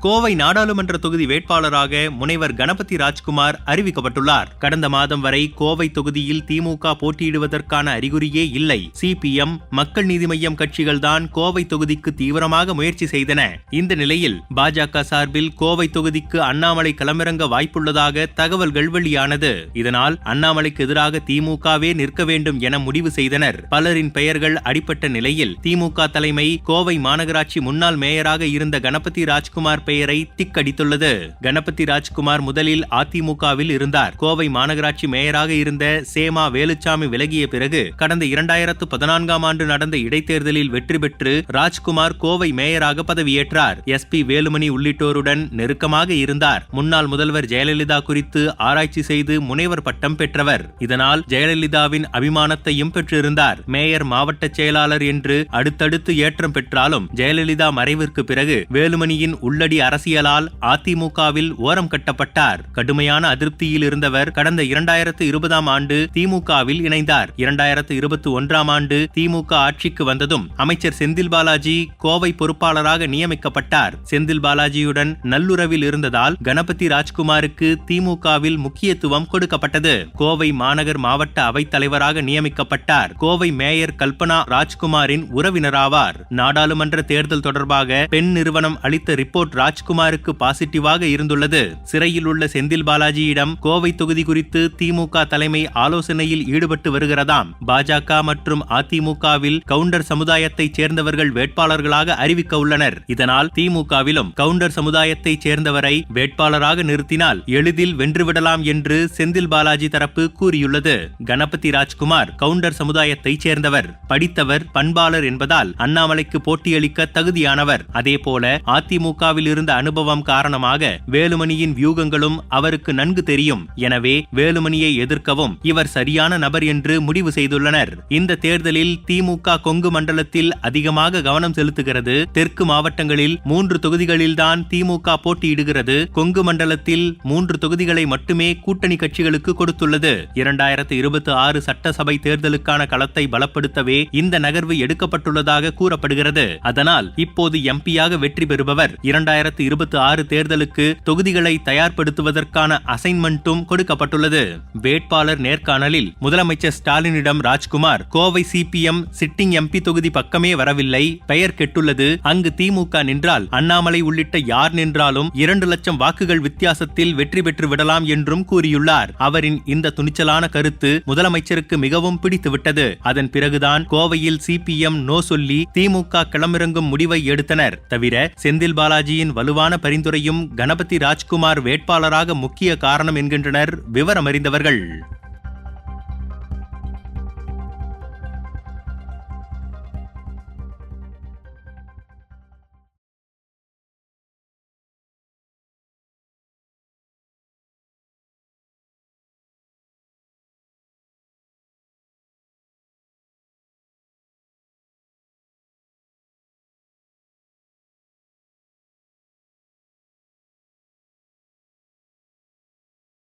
கோவை நாடாளுமன்ற தொகுதி வேட்பாளராக முனைவர் கணபதி ராஜ்குமார் அறிவிக்கப்பட்டுள்ளார். கடந்த மாதம் வரை கோவை தொகுதியில் திமுக போட்டியிடுவதற்கான அறிகுறியே இல்லை. சிபிஎம் மக்கள் நீதி மய்யம் கட்சிகள்தான் கோவை தொகுதிக்கு தீவிரமாக முயற்சி செய்தன. இந்த நிலையில் பாஜக சார்பில் கோவை தொகுதிக்கு அண்ணாமலை களமிறங்க வாய்ப்புள்ளதாக தகவல்கள் வெளியானது. இதனால் அண்ணாமலைக்கு எதிராக திமுகவே நிற்க வேண்டும் என முடிவு செய்தனர். பலரின் பெயர்கள் அடிப்பட்ட நிலையில் திமுக தலைமை கோவை மாநகராட்சி முன்னாள் மேயராக இருந்த கணபதி ராஜ்குமார் பெயரை திக்கடித்துள்ளது. கணபதி ராஜ்குமார் முதலில் அதிமுகவில் இருந்தார். கோவை மாநகராட்சி மேயராக இருந்த சேமா வேலுச்சாமி விலகிய பிறகு கடந்த இரண்டாயிரத்து பதினான்காம் ஆண்டு நடந்த இடைத்தேர்தலில் வெற்றி பெற்று ராஜ்குமார் கோவை மேயராக பதவியேற்றார். எஸ் பி வேலுமணி உள்ளிட்டோருடன் நெருக்கமாக இருந்தார். முன்னாள் முதல்வர் ஜெயலலிதா குறித்து ஆராய்ச்சி செய்து முனைவர் பட்டம் பெற்றவர். இதனால் ஜெயலலிதாவின் அபிமானத்தையும் பெற்றிருந்தார். மேயர் மாவட்ட செயலாளர் என்று அடுத்தடுத்து ஏற்றம் பெற்றாலும் ஜெயலலிதா மறைவிற்கு பிறகு வேலுமணியின் உள்ளடி அரசியலால் அதிமுகவில் ஓரம் கட்டப்பட்டார். கடுமையான அதிருப்தியில் இருந்தவர் கடந்த இரண்டாயிரத்து இருபதாம் ஆண்டு திமுகவில் இணைந்தார். இரண்டாயிரத்து இருபத்தி ஒன்றாம் ஆண்டு திமுக ஆட்சிக்கு வந்ததும் அமைச்சர் செந்தில் பாலாஜி கோவை பொறுப்பாளராக நியமிக்கப்பட்டார். செந்தில் பாலாஜியுடன் நல்லுறவில் இருந்ததால் கணபதி ராஜ்குமாருக்கு திமுகவில் முக்கியத்துவம் கொடுக்கப்பட்டது. கோவை மாநகர் மாவட்ட அவைத் தலைவராக நியமிக்கப்பட்டார். கோவை மேயர் கல்பனா ராஜ்குமாரின் உறவினராவார். நாடாளுமன்ற தேர்தல் தொடர்பாக பெண் நிறுவனம் அளித்த ரிப்போர்ட் ராஜ்குமாருக்கு பாசிட்டிவாக இருந்துள்ளது. சிறையில் உள்ள செந்தில் பாலாஜியிடம் கோவை தொகுதி குறித்து திமுக தலைமை ஆலோசனையில் ஈடுபட்டு வருகிறதாம். பாஜக மற்றும் அதிமுகவில் கவுண்டர் சமுதாயத்தைச் சேர்ந்தவர்கள் வேட்பாளர்களாக அறிவிக்க உள்ளனர். இதனால் திமுகவிலும் கவுண்டர் சமுதாயத்தைச் சேர்ந்தவரை வேட்பாளராக நிறுத்தினால் எளிதில் வென்றுவிடலாம் என்று செந்தில் பாலாஜி தரப்பு கூறியுள்ளது. கணபதி ராஜ்குமார் கவுண்டர் சமுதாயத்தைச் சேர்ந்தவர் படித்தவர் பண்பாளர் என்பதால் அண்ணாமலைக்கு போட்டியளிக்க தகுதியானவர். அதேபோல அதிமுகவில் இருந்த அனுபவம் காரணமாக வேலுமணியின் வியூகங்களும் அவருக்கு நன்கு தெரியும். எனவே வேலுமணியை எதிர்க்கவும் இவர் சரியான நபர் என்று முடிவு செய்துள்ளனர். இந்த தேர்தலில் திமுக கொங்கு மண்டலத்தில் அதிகமாக கவனம் செலுத்துகிறது. தெற்கு மாவட்டங்களில் மூன்று தொகுதிகளில்தான் திமுக போட்டியிடுகிறது. கொங்கு மண்டலத்தில் மூன்று தொகுதிகளை மட்டுமே கூட்டணி கட்சிகளுக்கு கொடுத்துள்ளது. இரண்டாயிரத்து இருபத்தி ஆறு சட்டசபை தேர்தலுக்கான களத்தை பலப்படுத்தவே இந்த நகர்வு எடுக்கப்பட்டுள்ளதாக கூறப்படுகிறது. அதனால் இப்போது எம்பியாக வெற்றி பெறுபவர் இரண்டாயிரத்து இருபத்தி ஆறு தேர்தலுக்கு தொகுதிகளை தயார்படுத்துவதற்கான அசைன்மெண்ட்டும் கொடுக்கப்பட்டுள்ளது. வேட்பாளர் நேர்காணலில் முதலமைச்சர் ஸ்டாலினிடம் Rajkumar Kovai CPM sitting MP தொகுதி பக்கமே வரவில்லை பெயர் கெட்டுள்ளது. அங்கு திமுக நின்றால் அண்ணாமலை உள்ளிட்ட யார் நின்றாலும் இரண்டு லட்சம் வாக்குகள் வித்தியாசத்தில் வெற்றி பெற்று விடலாம் என்றும் கூறியுள்ளார். அவரின் இந்த துணிச்சலான கருத்து முதலமைச்சருக்கு மிகவும் பிடித்துவிட்டது. அதன் பிறகுதான் கோவையில் சிபிஎம் நோ சொல்லி திமுக களமிறங்கும் முடிவை எடுத்தனர். தவிர செந்தில் பாலாஜியின் வலுவான பரிந்துரையும் கணபதி ராஜ்குமார் வேட்பாளராக முக்கிய காரணம் என்கின்றனர் விவரமறிந்தவர்கள்.